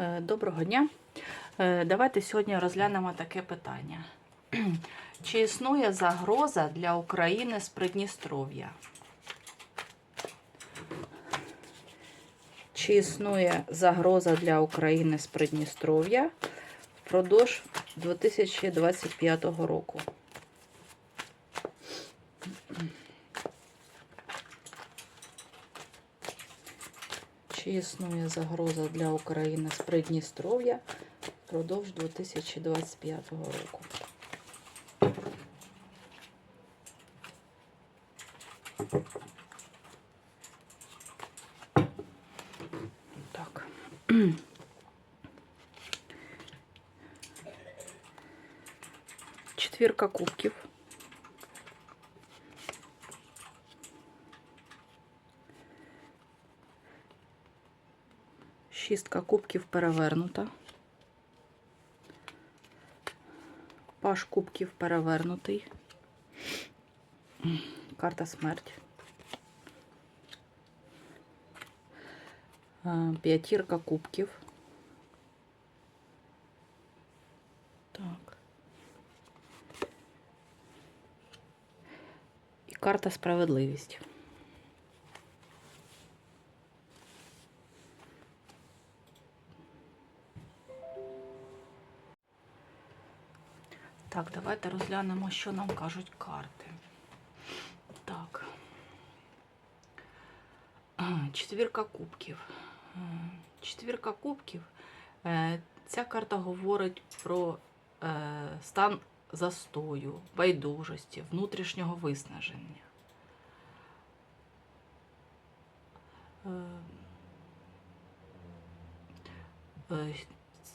Е, Доброго дня. Е, Давайте сьогодні розглянемо таке питання. Чи існує загроза для України з Придністров'я? Чи існує загроза для України з Придністров'я впродовж 2025 року? Існує загроза для України з Придністров'я впродовж 2025 року? Так. Четвірка кубків. Шістка кубків перевернута. Паш кубків перевернутий. Карта смерть. Е, П'ятірка кубків. Так. І карта справедливість. Так, давайте розглянемо, що нам кажуть карти. Так. Четвірка кубків. Е, Четвірка кубків. Е, Ця карта говорить про е, стан застою, байдужості, внутрішнього виснаження.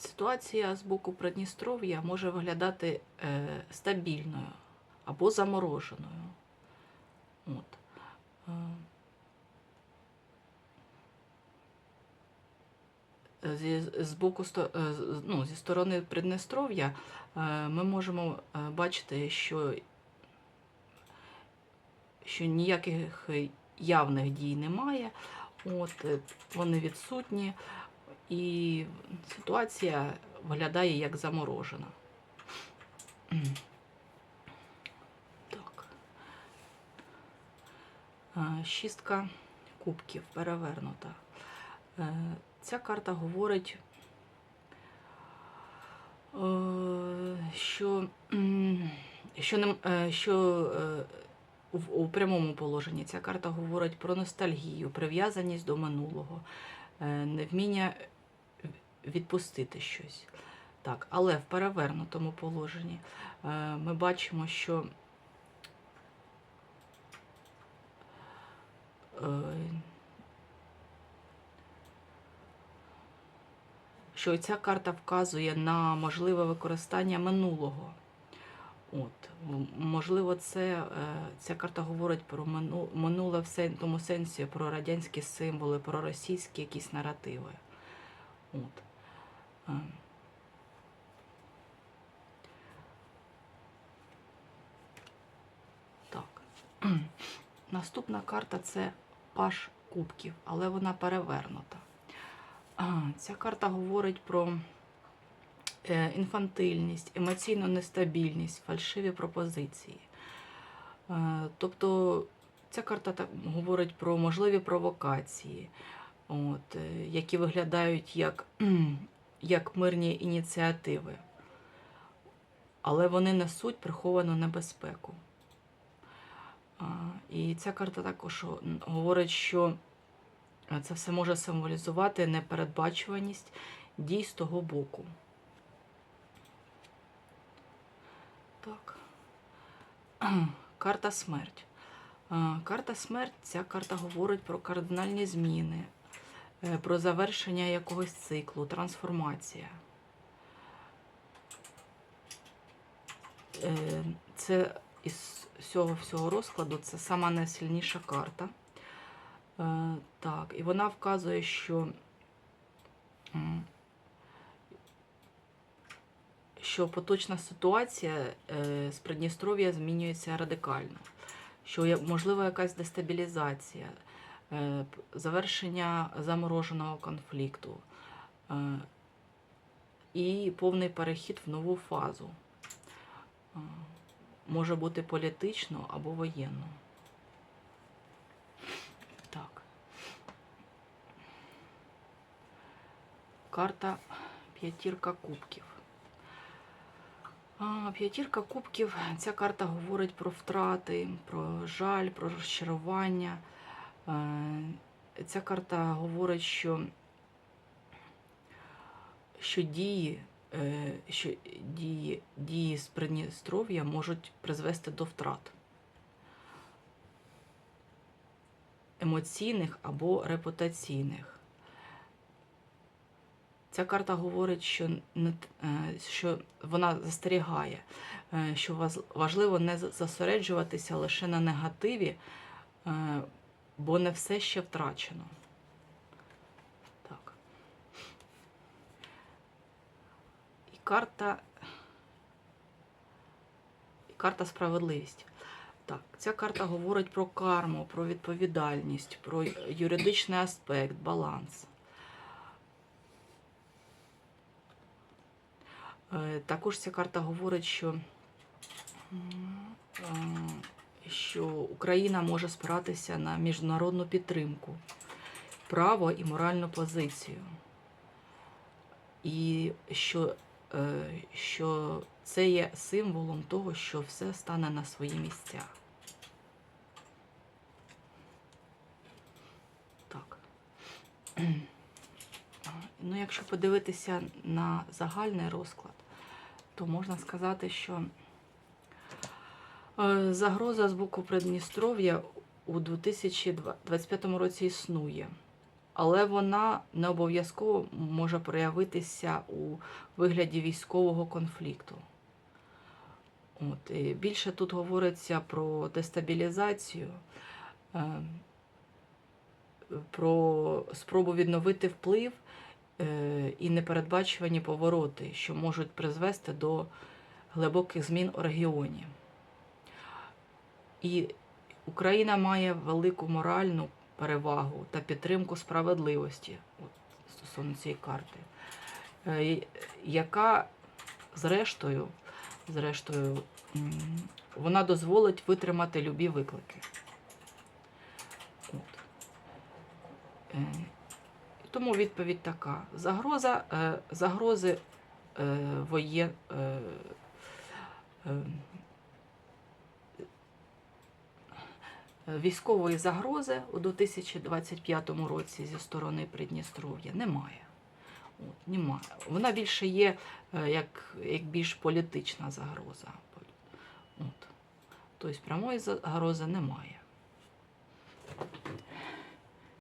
Ситуація з боку Придністров'я може виглядати е, стабільною або замороженою. От. Е, Зі, з боку е, ну, зі сторони Придністров'я е, ми можемо бачити, що, що ніяких явних дій немає. От, вони відсутні, і ситуація виглядає як заморожена. Так. Е, Шістка кубків перевернута. Е, Ця карта говорить, е, що, що, що у прямому положенні ця карта говорить про ностальгію, прив'язаність до минулого, невміння відпустити щось. Так, але в перевернутому положенні е, ми бачимо, що е, що ця карта вказує на можливе використання минулого. От, можливо, це, е, ця карта говорить про мину- минуле в тому сенсі, про радянські символи, про російські якісь наративи. От. Так. Наступна карта це паш кубків, але вона перевернута. Ця карта говорить про е, інфантильність, емоційну нестабільність, фальшиві пропозиції. Е, Тобто ця карта так говорить про можливі провокації, от, е, які виглядають як, як мирні ініціативи, але вони несуть приховану небезпеку. І ця карта також говорить, що це все може символізувати непередбачуваність дій з того боку. Так. Карта смерть. Карта смерть, ця карта говорить про кардинальні зміни, про завершення якогось циклу, трансформація. Е, Це із всього всього розкладу це сама найсильніша карта. Е, Так, і вона вказує, що, що поточна ситуація е, з Придністров'я змінюється радикально, що є, можлива якась дестабілізація, е, завершення замороженого конфлікту, е, і повний перехід в нову фазу. Може бути політичну або воєнну. Так. Карта п'ятірка кубків. П'ятірка кубків. Ця карта говорить про втрати, про жаль, про розчарування. Е, Ця карта говорить, що, що дії, е, що дії, дії з Придністров'я можуть призвести до втрат емоційних або репутаційних. Ця карта говорить, що, не, е, що вона застерігає, що важливо не зосереджуватися лише на негативі, бо не все ще втрачено. Так. І карта. І карта справедливість. Так, ця карта говорить про карму, про відповідальність, про юридичний аспект, баланс. Е, Також ця карта говорить, що, м, е, що Україна може спиратися на міжнародну підтримку, право і моральну позицію. І що, е, що це є символом того, що все стане на свої місця. Так. Ну, якщо подивитися на загальний розклад, то можна сказати, що загроза з боку Придністров'я у 2025 році існує, але вона не обов'язково може проявитися у вигляді військового конфлікту. От, і більше тут говориться про дестабілізацію, е, про спробу відновити вплив е, і непередбачувані повороти, що можуть призвести до глибоких змін у регіоні. І Україна має велику моральну перевагу та підтримку справедливості от, стосовно цієї карти, е, яка зрештою, зрештою вона дозволить витримати любі виклики. От. Е, Тому відповідь така: загроза, е, загрози воєн, військової загрози у 2025 році зі сторони Придністров'я немає. От, немає. Вона більше є е, як, як більш політична загроза. От. Тобто прямої загрози немає.